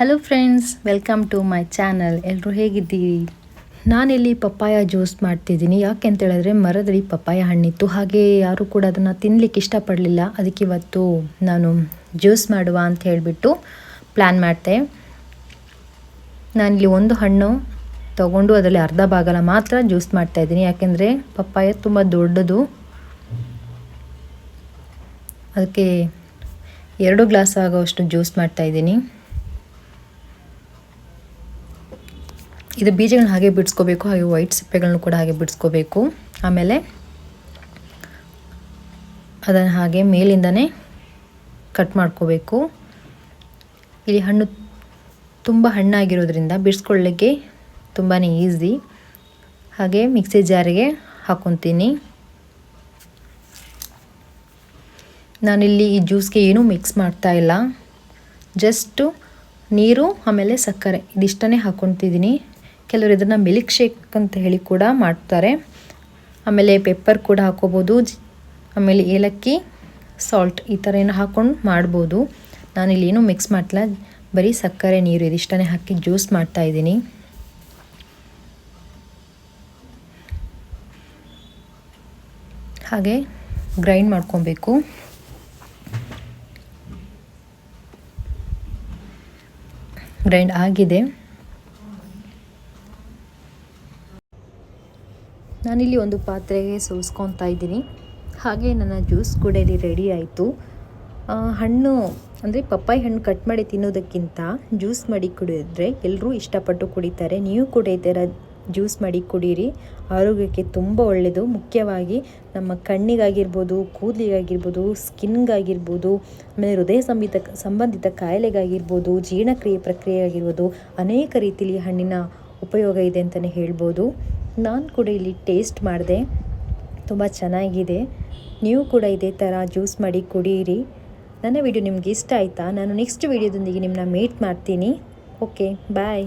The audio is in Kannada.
Hello friends welcome to my channel ಎಲ್ಲರೂ ಹೇಗಿದ್ದೀರಿ? ನಾನಿಲ್ಲಿ ಪಪ್ಪಾಯ ಜ್ಯೂಸ್ ಮಾಡ್ತಿದ್ದೀನಿ. ಯಾಕೆ ಅಂತ ಹೇಳಿದ್ರೆ ಮರದಲ್ಲಿ ಪಪ್ಪಾಯ ಹಣ್ಣಿತ್ತು. ಹಾಗೆ ಯಾರು ಕೂಡ ಅದನ್ನು ತಿನ್ನಲಿಕ್ಕೆ ಇಷ್ಟಪಡಲಿಲ್ಲ. ಅದಕ್ಕೆ ಇವತ್ತು ನಾನು ಜ್ಯೂಸ್ ಮಾಡುವ ಅಂತ ಹೇಳಿಬಿಟ್ಟು ಪ್ಲ್ಯಾನ್ ಮಾಡಿದೆ ನಾನಿಲ್ಲಿ ಒಂದು ಹಣ್ಣು ತಗೊಂಡು ಅದರಲ್ಲಿ ಅರ್ಧ ಭಾಗಲ ಮಾತ್ರ ಜ್ಯೂಸ್ ಮಾಡ್ತಾ ಇದ್ದೀನಿ. ಯಾಕೆಂದರೆ ಪಪ್ಪಾಯ ತುಂಬ ದೊಡ್ಡದು. ಅದಕ್ಕೆ ಎರಡು ಗ್ಲಾಸ್ ಆಗೋಷ್ಟು ಜ್ಯೂಸ್ ಮಾಡ್ತಾ ಇದು ಬೀಜಗಳನ್ನ ಹಾಗೆ ಬಿಡಿಸ್ಕೋಬೇಕು, ಹಾಗೆ ವೈಟ್ ಸಿಪ್ಪೆಗಳನ್ನು ಕೂಡ ಹಾಗೆ ಬಿಡಿಸ್ಕೋಬೇಕು. ಆಮೇಲೆ ಅದನ್ನು ಹಾಗೆ ಮೇಲಿಂದನೇ ಕಟ್ ಮಾಡ್ಕೋಬೇಕು. ಇಲ್ಲಿ ಹಣ್ಣು ತುಂಬ ಹಣ್ಣಾಗಿರೋದ್ರಿಂದ ಬಿಡಿಸ್ಕೊಳ್ಳಿಕ್ಕೆ ತುಂಬಾ ಈಸಿ ಹಾಗೆ ಮಿಕ್ಸಿ ಜಾರಿಗೆ ಹಾಕೊತೀನಿ. ನಾನಿಲ್ಲಿ ಈ ಜ್ಯೂಸ್ಗೆ ಏನೂ ಮಿಕ್ಸ್ ಮಾಡ್ತಾ ಇಲ್ಲ. ಜಸ್ಟು ನೀರು, ಆಮೇಲೆ ಸಕ್ಕರೆ, ಇದಿಷ್ಟನ್ನೇ ಹಾಕ್ಕೊತಿದ್ದೀನಿ ಕೆಲವರು ಇದನ್ನು ಮಿಲ್ಕ್ ಶೇಕ್ ಅಂತ ಹೇಳಿ ಕೂಡ ಮಾಡ್ತಾರೆ. ಆಮೇಲೆ ಪೆಪ್ಪರ್ ಕೂಡ ಹಾಕೋಬೋದು. ಆಮೇಲೆ ಏಲಕ್ಕಿ, ಸಾಲ್ಟ್ ಈ ಥರ ಏನೋ ಹಾಕ್ಕೊಂಡು ಮಾಡ್ಬೋದು. ನಾನಿಲ್ಲಿ ಏನೂ ಮಿಕ್ಸ್ ಮಾಡ್ತಿಲ್ಲ. ಬರೀ ಸಕ್ಕರೆ, ನೀರು ಇದಿಷ್ಟೇ ಹಾಕಿ ಜ್ಯೂಸ್ ಮಾಡ್ತಾ ಇದ್ದೀನಿ. ಹಾಗೆ ಗ್ರೈಂಡ್ ಮಾಡ್ಕೊಬೇಕು. ಗ್ರೈಂಡ್ ಆಗಿದೆ. ನಾನಿಲ್ಲಿ ಒಂದು ಪಾತ್ರೆಗೆ ಸೋಸ್ಕೊತಾ ಇದ್ದೀನಿ. ಹಾಗೆ ನನ್ನ ಜ್ಯೂಸ್ ಕೂಡ ಇಲ್ಲಿ ರೆಡಿ ಆಯಿತು. ಹಣ್ಣು, ಅಂದರೆ ಪಪ್ಪಾಯಿ ಹಣ್ಣು ಕಟ್ ಮಾಡಿ ತಿನ್ನೋದಕ್ಕಿಂತ ಜ್ಯೂಸ್ ಮಾಡಿ ಕುಡಿದ್ರೆ ಎಲ್ಲರೂ ಇಷ್ಟಪಟ್ಟು ಕುಡಿತಾರೆ. ನೀವು ಕೂಡ ಈ ಥರ ಜ್ಯೂಸ್ ಮಾಡಿ ಕುಡೀರಿ. ಆರೋಗ್ಯಕ್ಕೆ ತುಂಬ ಒಳ್ಳೆಯದು ಮುಖ್ಯವಾಗಿ ನಮ್ಮ ಕಣ್ಣಿಗಾಗಿರ್ಬೋದು, ಕೂದಲಿಗಾಗಿರ್ಬೋದು, ಸ್ಕಿನ್ಗಾಗಿರ್ಬೋದು, ಆಮೇಲೆ ಹೃದಯ ಸಂಬಿತ, ಸಂಬಂಧಿತ ಕಾಯಿಲೆಗಾಗಿರ್ಬೋದು, ಜೀರ್ಣಕ್ರಿಯೆ ಪ್ರಕ್ರಿಯೆ ಆಗಿರ್ಬೋದು ಅನೇಕ ರೀತಿಯಲ್ಲಿ ಹಣ್ಣಿನ ಉಪಯೋಗ ಇದೆ ಅಂತಲೇ ಹೇಳ್ಬೋದು. ನಾನು ಕೂಡ ಇಲ್ಲಿ ಟೇಸ್ಟ್ ಮಾಡಿದೆ. ತುಂಬ ಚೆನ್ನಾಗಿದೆ. ನೀವು ಕೂಡ ಇದೇ ಥರ ಜ್ಯೂಸ್ ಮಾಡಿ ಕುಡಿಯಿರಿ ನನ್ನ ವಿಡಿಯೋ ನಿಮ್ಗೆ ಇಷ್ಟ ಆಯಿತಾ? ನಾನು ನೆಕ್ಸ್ಟ್ ವಿಡಿಯೋದೊಂದಿಗೆ ನಿಮ್ಮನ್ನ ಮೀಟ್ ಮಾಡ್ತೀನಿ. Okay, bye.